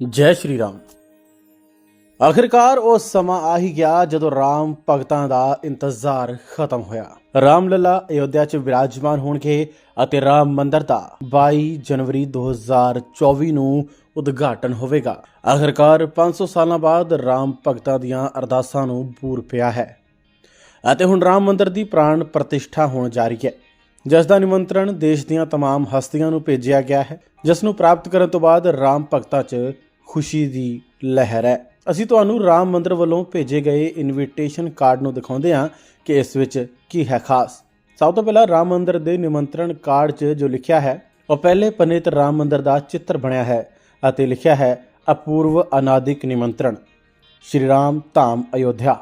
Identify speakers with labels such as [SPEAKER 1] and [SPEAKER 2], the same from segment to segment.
[SPEAKER 1] ਜੈ ਸ਼੍ਰੀ ਰਾਮ ਆਖਿਰਕਾਰ ਉਹ ਸਮਾਂ ਆ ਹੀ ਗਿਆ ਜਦੋਂ ਰਾਮ ਭਗਤਾਂ ਦਾ ਇੰਤਜ਼ਾਰ ਖਤਮ ਹੋਇਆ ਰਾਮ ਲੱਲਾ ਅਯੋਧਿਆ 'ਚ ਵਿਰਾਜਮਾਨ ਹੋਣਗੇ ਅਤੇ ਰਾਮ ਮੰਦਿਰ ਦਾ 22 ਜਨਵਰੀ 2024 ਨੂੰ ਉਦਘਾਟਨ ਹੋਵੇਗਾ ਆਖਿਰਕਾਰ 500 ਸਾਲਾਂ ਬਾਅਦ ਰਾਮ ਭਗਤਾਂ ਦੀਆਂ ਅਰਦਾਸਾਂ ਨੂੰ ਪੂਰ ਪਿਆ ਹੈ ਅਤੇ ਹੁਣ ਰਾਮ ਮੰਦਿਰ ਦੀ ਪ੍ਰਾਣ ਪ੍ਰਤਿਸ਼ਠਾ ਹੋਣ ਜਾ ਰਹੀ ਹੈ ਜਿਸ ਦਾ ਨਿਮੰਤਰਣ ਦੇਸ਼ ਦੀਆਂ तमाम ਹਸਤੀਆਂ ਨੂੰ ਭੇਜਿਆ ਗਿਆ ਹੈ ਜਿਸ ਨੂੰ ਪ੍ਰਾਪਤ ਕਰਨ ਤੋਂ ਬਾਅਦ ਰਾਮ ਭਗਤਾਂ 'ਚ ਖੁਸ਼ੀ ਦੀ ਲਹਿਰ ਹੈ। ਅਸੀਂ ਤੁਹਾਨੂੰ ਰਾਮ ਮੰਦਰ ਵੱਲੋਂ ਭੇਜੇ ਗਏ ਇਨਵੀਟੇਸ਼ਨ ਕਾਰਡ ਨੂੰ ਦਿਖਾਉਂਦੇ ਹਾਂ ਕਿ ਇਸ ਵਿੱਚ ਕੀ ਹੈ ਖਾਸ। ਸਭ ਤੋਂ ਪਹਿਲਾਂ ਰਾਮ ਮੰਦਰ ਦੇ ਨਿਮੰਤਰਣ ਕਾਰਡ 'ਚ ਜੋ ਲਿਖਿਆ ਹੈ, ਉਹ ਪਹਿਲੇ ਪੰਨੇ ਤੇ ਰਾਮ ਮੰਦਰ ਦਾ ਚਿੱਤਰ ਬਣਿਆ ਹੈ ਅਤੇ ਲਿਖਿਆ ਹੈ, ਅਪੂਰਵ ਅਨਾਦਿਕ ਨਿਮੰਤਰਣ, ਸ਼੍ਰੀ ਰਾਮ ਧਾਮ ਅਯੋਧਿਆ।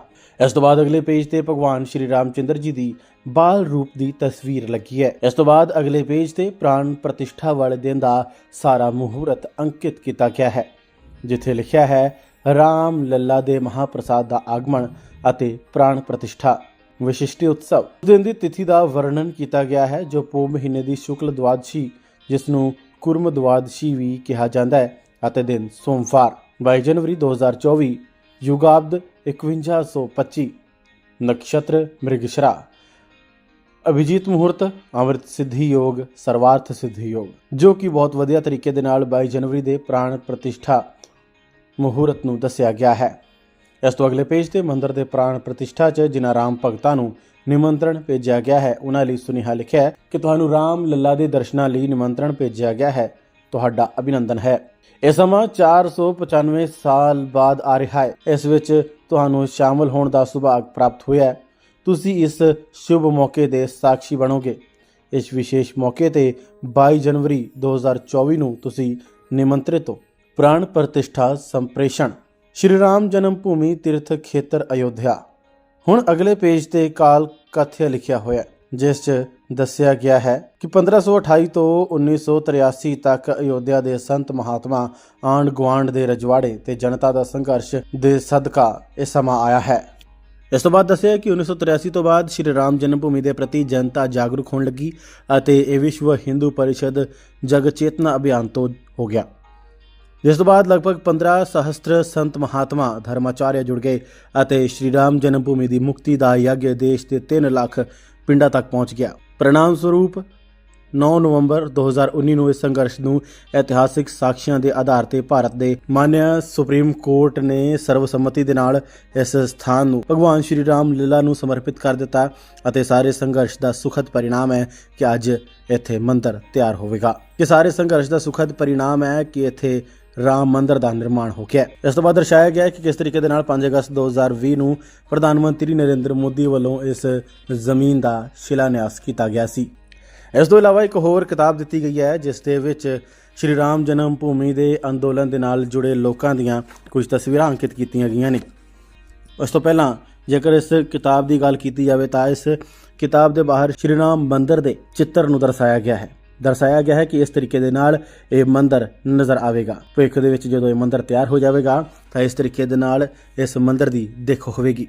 [SPEAKER 1] ਇਸ ਤੋਂ ਬਾਅਦ ਅਗਲੇ ਪੇਜ ਤੇ ਭਗਵਾਨ ਸ਼੍ਰੀ ਰਾਮਚੰਦਰ ਜੀ ਦੀ ਬਾਲ ਰੂਪ ਦੀ ਤਸਵੀਰ ਲੱਗੀ ਹੈ। ਇਸ ਤੋਂ ਬਾਅਦ ਅਗਲੇ ਪੇਜ ਤੇ ਪ੍ਰਾਣ ਪ੍ਰਤਿਸ਼ਠਾ ਵਾਲੇ ਦਿਨ ਦਾ ਸਾਰਾ ਮੁਹੂਰਤ ਅੰਕਿਤ ਕੀਤਾ ਗਿਆ ਹੈ। ਜਿੱਥੇ ਲਿਖਿਆ ਹੈ, ਰਾਮ ਲੱਲਾ ਦੇ ਮਹਾਪ੍ਰਸਾਦ ਦਾ ਆਗਮਨ ਅਤੇ ਪ੍ਰਾਣ ਪ੍ਰਤਿਸ਼ਠਾ, ਵਿਸ਼ਿਸ਼ਟੀ ਉਤਸਵ। ਉਸ ਦਿਨ ਦੀ ਤਿਥੀ ਦਾ ਵਰਣਨ ਕੀਤਾ ਗਿਆ ਹੈ, ਜੋ ਪੋ ਮਹੀਨੇ ਦੀ ਸ਼ੁਕਲ ਦਵਾਦਸ਼ੀ, ਜਿਸ ਨੂੰ ਕੁਰਮ ਦਵਾਦਸ਼ੀ ਵੀ ਕਿਹਾ ਜਾਂਦਾ ਹੈ, ਅਤੇ ਦਿਨ ਸੋਮਵਾਰ 22 ਜਨਵਰੀ 2024 ਯੁਗਾਬਦ 5125 ਨਕਸ਼ਤਰ ਮ੍ਰਿਗਸ਼ਰਾ। ਅਭਿਜੀਤ ਮੁਹੂਰਤ, ਅੰਮ੍ਰਿਤ ਸਿੱਧੀ ਯੋਗ, ਸਰਵਾਰਥ ਸਿੱਧੀ ਯੋਗ, ਜੋ ਕਿ ਬਹੁਤ ਵਧੀਆ ਤਰੀਕੇ ਦੇ ਨਾਲ 22 ਜਨਵਰੀ ਦੇ ਪ੍ਰਾਣ ਪ੍ਰਤਿਸ਼ਠਾ ਮੁਹੂਰਤ ਨੂੰ ਦੱਸਿਆ ਗਿਆ ਹੈ। ਇਸ ਤੋਂ ਅਗਲੇ ਪੇਜ ਤੇ ਮੰਦਰ ਦੇ ਪ੍ਰਾਣ ਪ੍ਰਤਿਸ਼ਠਾ 'ਚ ਜਿਨ੍ਹਾਂ ਰਾਮ ਭਗਤਾਂ ਨੂੰ ਨਿਮੰਤਰਣ ਭੇਜਿਆ ਗਿਆ ਹੈ, ਉਹਨਾਂ ਲਈ ਸੁਨੇਹਾ ਲਿਖਿਆ ਹੈ ਕਿ ਤੁਹਾਨੂੰ ਰਾਮ ਲੱਲਾ ਦੇ ਦਰਸ਼ਨਾਂ ਲਈ ਨਿਮੰਤਰਣ ਭੇਜਿਆ ਗਿਆ ਹੈ। ਤੁਹਾਡਾ ਅਭਿਨੰਦਨ ਹੈ। ਇਹ ਸਮਾਂ 495 ਸਾਲ ਬਾਅਦ ਆ ਰਿਹਾ ਹੈ। ਇਸ ਵਿੱਚ ਤੁਹਾਨੂੰ ਸ਼ਾਮਲ ਹੋਣ ਦਾ ਸੁਭਾਗ ਪ੍ਰਾਪਤ ਹੋਇਆ ਹੈ। ਤੁਸੀਂ ਇਸ ਸ਼ੁਭ ਮੌਕੇ ਦੇ ਸਾਖੀ ਬਣੋਗੇ। ਇਸ ਵਿਸ਼ੇਸ਼ ਮੌਕੇ ਤੇ 22 ਜਨਵਰੀ 2024 ਨੂੰ ਤੁਸੀਂ ਨਿਮੰਤਰਿਤ ਹੋ। ਪ੍ਰਾਣ ਪ੍ਰਤਿਸ਼ਠਾ ਸੰਪ੍ਰੇਸ਼ਣ। ਸ਼੍ਰੀ ਰਾਮ ਜਨਮ ਭੂਮੀ ਤੀਰਥ ਖੇਤਰ ਅਯੋਧਿਆ। ਹੁਣ ਅਗਲੇ ਪੇਜ ਤੇ ਕਾਲ ਕਥਯ ਲਿਖਿਆ ਹੋਇਆ ਜਿਸ 'ਚ ਦੱਸਿਆ ਗਿਆ ਹੈ ਕਿ 1528 ਤੋਂ 1983 ਤੱਕ ਅਯੋਧਿਆ ਦੇ ਸੰਤ ਮਹਾਤਮਾ ਆਂਡ ਗੁਆਂਡ ਦੇ ਰਜਵਾੜੇ ਤੇ ਜਨਤਾ ਦਾ ਸੰਘਰਸ਼ ਦੇ ਸਦਕਾ ਇਹ ਸਮਾਂ ਆਇਆ ਹੈ। ਇਸ ਤੋਂ ਬਾਅਦ ਦੱਸਿਆ ਕਿ 1983 ਤੋਂ ਬਾਅਦ ਸ਼੍ਰੀ ਰਾਮ ਜਨਮ ਭੂਮੀ ਦੇ ਪ੍ਰਤੀ ਜਨਤਾ ਜਾਗਰੂਕ ਹੋਣ ਲੱਗੀ ਅਤੇ ਇਹ ਵਿਸ਼ਵ ਹਿੰਦੂ ਪਰਿਸ਼ਦ ਜਗ ਚੇਤਨਾ ਅਭਿਆਨ ਤੋਂ ਹੋ ਗਿਆ। ਜਿਸ ਤੋਂ ਬਾਅਦ ਲਗਭਗ 15 ਸਹਸਤਰ ਸੰਤ ਮਹਾਤਮਾ ਧਰਮਾਚਾਰਿਆ ਜੁੜ ਗਏ ਅਤੇ ਸ਼੍ਰੀ ਰਾਮ ਜਨਮ ਭੂਮੀ ਦੀ ਮੁਕਤੀ ਦਾ ਯੱਗ ਦੇਸ਼ ਦੇ 3 ਲੱਖ ਪਿੰਡਾਂ ਤੱਕ ਪਹੁੰਚ ਗਿਆ। ਪ੍ਰਣਾਮ ਸਰੂਪ 9 ਨਵੰਬਰ 2019 ਨੂੰ ਇਸ ਸੰਘਰਸ਼ ਨੂੰ ਇਤਿਹਾਸਿਕ ਸਾਖੀਆਂ ਦੇ ਆਧਾਰ ਤੇ ਭਾਰਤ ਦੇ ਮਾਨਿਆ ਸੁਪਰੀਮ ਕੋਰਟ ਨੇ ਸਰਵਸੰਮਤੀ ਦੇ ਨਾਲ ਇਸ ਸਥਾਨ ਨੂੰ ਭਗਵਾਨ ਸ਼੍ਰੀ ਰਾਮ ਲੀਲਾ ਨੂੰ ਸਮਰਪਿਤ ਕਰ ਦਿੱਤਾ ਅਤੇ ਸਾਰੇ ਸੰਘਰਸ਼ ਦਾ ਸੁਖਦ ਪਰਿਣਾਮ ਹੈ ਕਿ ਅੱਜ ਇੱਥੇ ਮੰਦਿਰ ਤਿਆਰ ਹੋਵੇਗਾ। ਕਿ ਸਾਰੇ ਸੰਘਰਸ਼ ਦਾ ਸੁਖਦ ਪਰਿਣਾਮ ਹੈ ਕਿ ਇੱਥੇ ਰਾਮ ਮੰਦਿਰ ਦਾ ਨਿਰਮਾਣ ਹੋ ਗਿਆ ਇਸ ਤੋਂ ਬਾਅਦ ਦਰਸਾਇਆ ਗਿਆ ਕਿ ਕਿਸ ਤਰੀਕੇ ਦੇ ਨਾਲ 5 ਅਗਸਤ 2020 ਨੂੰ ਪ੍ਰਧਾਨ ਮੰਤਰੀ ਨਰਿੰਦਰ ਮੋਦੀ ਵੱਲੋਂ ਇਸ ਜ਼ਮੀਨ ਦਾ ਸ਼ਿਲਾਨਿਆਸ ਕੀਤਾ ਗਿਆ ਸੀ। ਇਸ ਤੋਂ ਇਲਾਵਾ ਇੱਕ ਹੋਰ ਕਿਤਾਬ ਦਿੱਤੀ ਗਈ ਹੈ, ਜਿਸ ਦੇ ਵਿੱਚ ਸ਼੍ਰੀ ਰਾਮ ਜਨਮ ਭੂਮੀ ਦੇ ਅੰਦੋਲਨ ਦੇ ਨਾਲ ਜੁੜੇ ਲੋਕਾਂ ਦੀਆਂ ਕੁਝ ਤਸਵੀਰਾਂ ਅੰਕਿਤ ਕੀਤੀਆਂ ਗਈਆਂ ਨੇ। ਉਸ ਤੋਂ ਪਹਿਲਾਂ ਜੇਕਰ ਇਸ ਕਿਤਾਬ ਦੀ ਗੱਲ ਕੀਤੀ ਜਾਵੇ ਤਾਂ ਇਸ ਕਿਤਾਬ ਦੇ ਬਾਹਰ ਸ਼੍ਰੀ ਰਾਮ ਮੰਦਿਰ ਦੇ ਚਿੱਤਰ ਨੂੰ ਦਰਸਾਇਆ ਗਿਆ ਹੈ। ਦਰਸਾਇਆ ਗਿਆ ਹੈ ਕਿ ਇਸ ਤਰੀਕੇ ਦੇ ਨਾਲ ਇਹ ਮੰਦਰ ਨਜ਼ਰ ਆਵੇਗਾ। ਭਵਿੱਖ ਦੇ ਵਿੱਚ ਜਦੋਂ ਇਹ ਮੰਦਰ ਤਿਆਰ ਹੋ ਜਾਵੇਗਾ, ਤਾਂ ਇਸ ਤਰੀਕੇ ਦੇ ਨਾਲ ਇਸ ਮੰਦਰ ਦੀ ਦਿੱਖ ਹੋਵੇਗੀ।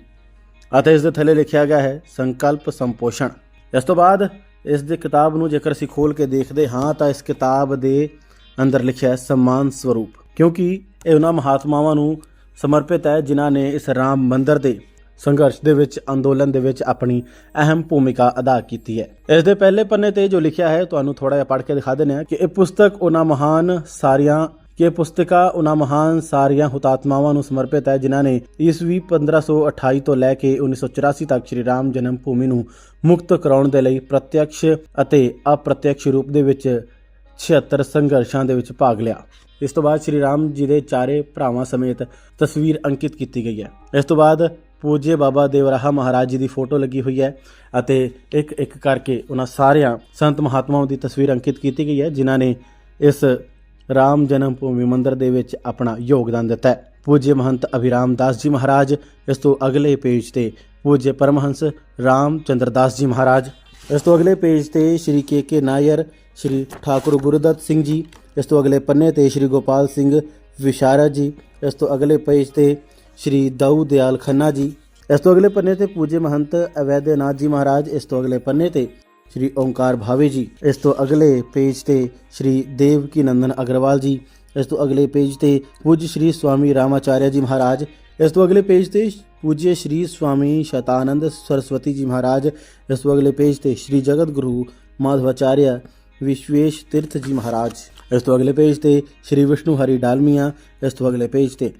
[SPEAKER 1] ਅਤੇ ਇਸ ਦੇ ਥੱਲੇ ਲਿਖਿਆ ਗਿਆ ਹੈ, ਸੰਕਲਪ ਸੰਪੋਸ਼ਣ। ਇਸ ਤੋਂ ਬਾਅਦ ਇਸ ਦੀ ਕਿਤਾਬ ਨੂੰ ਜੇਕਰ ਅਸੀਂ ਖੋਲ ਕੇ ਦੇਖਦੇ ਹਾਂ, ਤਾਂ ਇਸ ਕਿਤਾਬ ਦੇ ਅੰਦਰ ਲਿਖਿਆ ਹੈ, ਸਮਾਨ ਸਰੂਪ। ਕਿਉਂਕਿ ਇਹ ਉਹਨਾਂ ਮਹਾਤਮਾਵਾਂ ਨੂੰ ਸਮਰਪਿਤ ਹੈ, ਜਿਨ੍ਹਾਂ ਨੇ ਇਸ ਰਾਮ ਮੰਦਰ ਦੇ ਸੰਘਰਸ਼ ਦੇ ਵਿੱਚ, ਅੰਦੋਲਨ ਦੇ ਵਿੱਚ ਆਪਣੀ ਅਹਿਮ ਭੂਮਿਕਾ ਅਦਾ ਕੀਤੀ ਹੈ। ਇਸ ਦੇ ਪਹਿਲੇ ਪੰਨੇ ਤੇ ਜੋ ਲਿਖਿਆ ਹੈ, ਤੁਹਾਨੂੰ ਥੋੜਾ ਜਿਹਾ ਪੜ੍ਹ ਕੇ ਦਿਖਾ ਦਿੰਦੇ ਹਾਂ ਕਿ ਇਹ ਪੁਸਤਕ ਉਹਨਾਂ ਮਹਾਨ ਸਾਰੀਆਂ, ਕਿ ਇਹ ਉਹਨਾਂ ਮਹਾਨ ਸਾਰੀਆਂ ਹੁਤਾਤਮਾਵਾਂ ਨੂੰ ਸਮਰਪਿਤ ਹੈ, ਜਿਨ੍ਹਾਂ ਨੇ ਈਸਵੀ 1528 ਤੋਂ ਲੈ ਕੇ 1984 ਤੱਕ ਸ਼੍ਰੀ ਰਾਮ ਜਨਮ ਭੂਮੀ ਨੂੰ ਮੁਕਤ ਕਰਾਉਣ ਦੇ ਲਈ ਪ੍ਰਤੱਖ ਅਤੇ ਅਪ੍ਰਤੱਖ ਰੂਪ ਦੇ ਵਿੱਚ 76 ਸੰਘਰਸ਼ਾਂ ਦੇ ਵਿੱਚ ਭਾਗ ਲਿਆ। ਇਸ ਤੋਂ ਬਾਅਦ ਸ਼੍ਰੀ ਰਾਮ ਜੀ ਦੇ ਚਾਰੇ ਭਰਾਵਾਂ ਸਮੇਤ ਤਸਵੀਰ ਅੰਕਿਤ ਕੀਤੀ ਗਈ ਹੈ। ਇਸ ਤੋਂ ਬਾਅਦ ਪੂਜੇ ਬਾਬਾ ਦੇਵਰਾਹਾ ਮਹਾਰਾਜ ਜੀ ਦੀ ਫੋਟੋ ਲੱਗੀ ਹੋਈ ਹੈ ਅਤੇ ਇੱਕ ਇੱਕ ਕਰਕੇ ਉਹਨਾਂ ਸਾਰਿਆਂ ਸੰਤ ਮਹਾਤਮਾਵਾਂ ਦੀ ਤਸਵੀਰ ਅੰਕਿਤ ਕੀਤੀ ਗਈ ਹੈ, ਜਿਨ੍ਹਾਂ ਨੇ ਇਸ ਰਾਮ ਜਨਮ ਭੂਮੀ ਮੰਦਿਰ ਦੇ ਵਿੱਚ ਆਪਣਾ ਯੋਗਦਾਨ ਦਿੱਤਾ ਹੈ। ਪੂਜਯ ਮਹੰਤ ਅਭਿਰਾਮ ਦਾਸ ਜੀ ਮਹਾਰਾਜ, ਇਸ ਤੋਂ ਅਗਲੇ ਪੇਜ ਤੇ ਪੂਜੇ ਪਰਮਹੰਸ ਰਾਮ ਚੰਦਰ ਦਾਸ ਜੀ ਮਹਾਰਾਜ, ਇਸ ਤੋਂ ਅਗਲੇ ਪੇਜ ਤੇ ਸ਼੍ਰੀ ਕੇ ਕੇ ਨਾਇਰ, ਸ਼੍ਰੀ ਠਾਕੁਰ ਗੁਰਦੱਤ ਸਿੰਘ ਜੀ, ਇਸ ਤੋਂ ਅਗਲੇ ਪੰਨੇ ਤੇ ਸ਼੍ਰੀ ਗੋਪਾਲ ਸਿੰਘ ਵਿਸ਼ਾਰਾ ਜੀ, ਇਸ ਤੋਂ ਅਗਲੇ ਪੇਜ ਤੇ ਸ਼੍ਰੀ ਦਾਊ ਦਿਆਲ ਖੰਨਾ ਜੀ। ਇਸ ਤੋਂ ਅਗਲੇ ਪੰਨੇ ਤੇ ਪੂਜੇ ਮਹੰਤ ਅਵੈਦਨਾਥ ਜੀ ਮਹਾਰਾਜ, ਇਸ ਤੋਂ ਅਗਲੇ ਪੰਨੇ ਤੇ ਸ਼੍ਰੀ ਓੰਕਾਰ ਭਾਵੇ ਜੀ। ਇਸ ਤੋਂ ਅਗਲੇ ਪੇਜ ਤੇ ਸ਼੍ਰੀ ਦੇਵਕੀ ਨੰਦਨ ਅਗਰਵਾਲ ਜੀ। ਇਸ ਤੋਂ ਅਗਲੇ ਪੇਜ ਤੇ ਪੂਜ ਸ਼੍ਰੀ ਸਵਾਮੀ ਰਾਮਾਚਾਰਿਆ ਜੀ ਮਹਾਰਾਜ। ਇਸ ਤੋਂ ਅਗਲੇ ਪੇਜ ਤੇ ਪੂਜਯ ਸ਼੍ਰੀ ਸਵਾਮੀ ਸ਼ਤਾਨੰਦ ਸਰਸਵਤੀ ਜੀ ਮਹਾਰਾਜ। ਇਸ ਤੋਂ ਅਗਲੇ ਪੇਜ ਤੇ ਸ਼੍ਰੀ ਜਗਤ ਗੁਰੂ ਮਾਧਵਾਚਾਰਿਆ ਵਿਸ਼ਵੇਸ਼ ਤੀਰਥ ਜੀ ਮਹਾਰਾਜ। ਇਸ ਤੋਂ ਅਗਲੇ ਪੇਜ ਤੇ ਸ਼੍ਰੀ ਵਿਸ਼ਨੂੰ ਹਰੀ ਡਾਲਮੀਆਂ। ਇਸ ਤੋਂ ਅਗਲੇ ਪੇਜ ਤੇ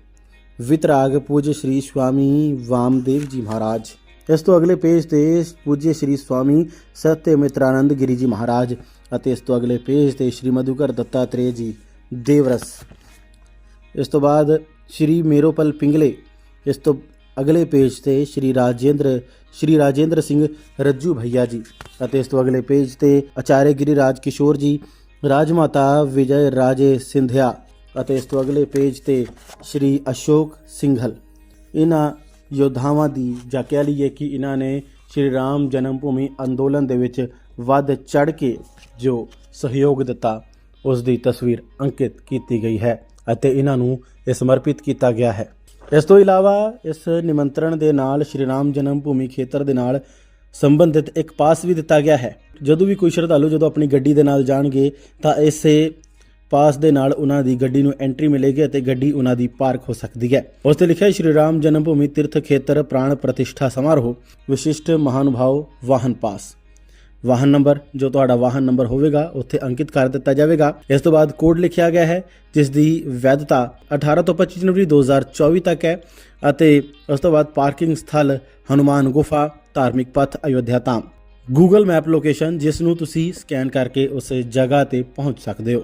[SPEAKER 1] वितराग पूज्य श्री स्वामी वामदेव जी महाराज इस तो अगले पेज ते पूज्य श्री स्वामी सत्य मित्रानंद गिरी जी महाराज ਅਤੇ ਇਸ ਤੋਂ ਅਗਲੇ ਪੇਜ ਤੇ ਸ਼੍ਰੀ ਮਧੁਕਰ ਦੱਤਾਤਰੇ ਜੀ ਦੇਵਰਸ ਇਸ ਤੋਂ ਬਾਅਦ ਸ਼੍ਰੀ ਮੇਰੋਪਲ ਪਿੰਗਲੇ ਇਸ ਤੋਂ ਅਗਲੇ ਪੇਜ ਤੇ ਸ਼੍ਰੀ ਰਾਜੇਂਦਰ ਸ਼੍ਰੀ ਰਾਜੇਂਦਰ ਸਿੰਘ ਰੱਜੂ ਭਈਆ ਜੀ ਅਤੇ ਇਸ ਤੋਂ ਅਗਲੇ ਪੇਜ ਤੇ ਆਚਾर्य ਗਿਰੀ ਰਾਜ ਕਿਸ਼ੋਰ ਜੀ ਰਾਜਮਾਤਾ ਵਿਜੈ ਰਾਜੇ ਸਿੰਧਿਆ ਅਤੇ ਇਸ ਤੋਂ ਅਗਲੇ ਪੇਜ ਤੇ ਸ਼੍ਰੀ ਅਸ਼ੋਕ ਸਿੰਘਲ। ਇਹਨਾਂ ਯੋਧਾਵਾਂ ਦੀ ਜਾਂ ਕਹਿ ਲਈਏ ਕਿ ਇਹਨਾਂ ਨੇ ਸ਼੍ਰੀ ਰਾਮ ਜਨਮ ਭੂਮੀ ਅੰਦੋਲਨ ਦੇ ਵਿੱਚ ਵੱਧ ਚੜ ਕੇ ਜੋ ਸਹਿਯੋਗ ਦਿੱਤਾ ਉਸ ਦੀ ਤਸਵੀਰ ਅੰਕਿਤ ਕੀਤੀ ਗਈ ਹੈ ਅਤੇ ਇਹਨਾਂ ਨੂੰ ਇਹ ਸਮਰਪਿਤ ਕੀਤਾ ਗਿਆ ਹੈ। ਇਸ ਤੋਂ ਇਲਾਵਾ ਇਸ ਨਿਮੰਤਰਣ ਦੇ ਨਾਲ ਸ਼੍ਰੀ ਰਾਮ ਜਨਮ ਭੂਮੀ ਖੇਤਰ ਦੇ ਨਾਲ ਸੰਬੰਧਿਤ ਇੱਕ ਪਾਸ ਵੀ ਦਿੱਤਾ ਗਿਆ ਹੈ। ਜਦੋਂ ਵੀ ਕੋਈ ਸ਼ਰਧਾਲੂ ਜਦੋਂ ਆਪਣੀ ਗੱਡੀ ਦੇ ਨਾਲ ਜਾਣਗੇ ਤਾਂ ਇਸੇ ਪਾਸ ਦੇ ਨਾਲ ਉਹਨਾਂ ਦੀ ਗੱਡੀ ਨੂੰ ਐਂਟਰੀ ਮਿਲੇਗੀ ਅਤੇ ਗੱਡੀ ਉਹਨਾਂ ਦੀ ਪਾਰਕ ਹੋ ਸਕਦੀ ਹੈ। ਉਸ ਤੇ ਲਿਖਿਆ ਸ਼੍ਰੀ ਰਾਮ ਜਨਮ ਭੂਮੀ ਤੀਰਥ ਖੇਤਰ ਪ੍ਰਾਣ ਪ੍ਰਤਿਸ਼ਠਾ ਸਮਾਰੋਹ, ਵਿਸ਼ਿਸ਼ਟ ਮਹਾਨੁਭਾਵ ਵਾਹਨ ਪਾਸ। ਵਾਹਨ ਨੰਬਰ, ਜੋ ਤੁਹਾਡਾ ਵਾਹਨ ਨੰਬਰ ਹੋਵੇਗਾ, ਉੱਥੇ ਅੰਕਿਤ ਕਰ ਦਿੱਤਾ ਜਾਵੇਗਾ। ਇਸ ਤੋਂ ਬਾਅਦ ਕੋਡ ਲਿਖਿਆ ਗਿਆ ਹੈ, ਜਿਸ ਦੀ ਵੈਧਤਾ 18 ਤੋਂ 25 ਜਨਵਰੀ 2024 ਤੱਕ ਹੈ ਅਤੇ ਉਸ ਤੋਂ ਬਾਅਦ ਪਾਰਕਿੰਗ ਸਥਲ, ਹਨੂਮਾਨ ਗੁਫਾ, ਧਾਰਮਿਕ ਪਥ, Ayodhya Dham. Google map location ਜਿਸ ਨੂੰ ਤੁਸੀਂ ਸਕੈਨ ਕਰਕੇ ਉਸ ਜਗ੍ਹਾ ਤੇ ਪਹੁੰਚ ਸਕਦੇ ਹੋ।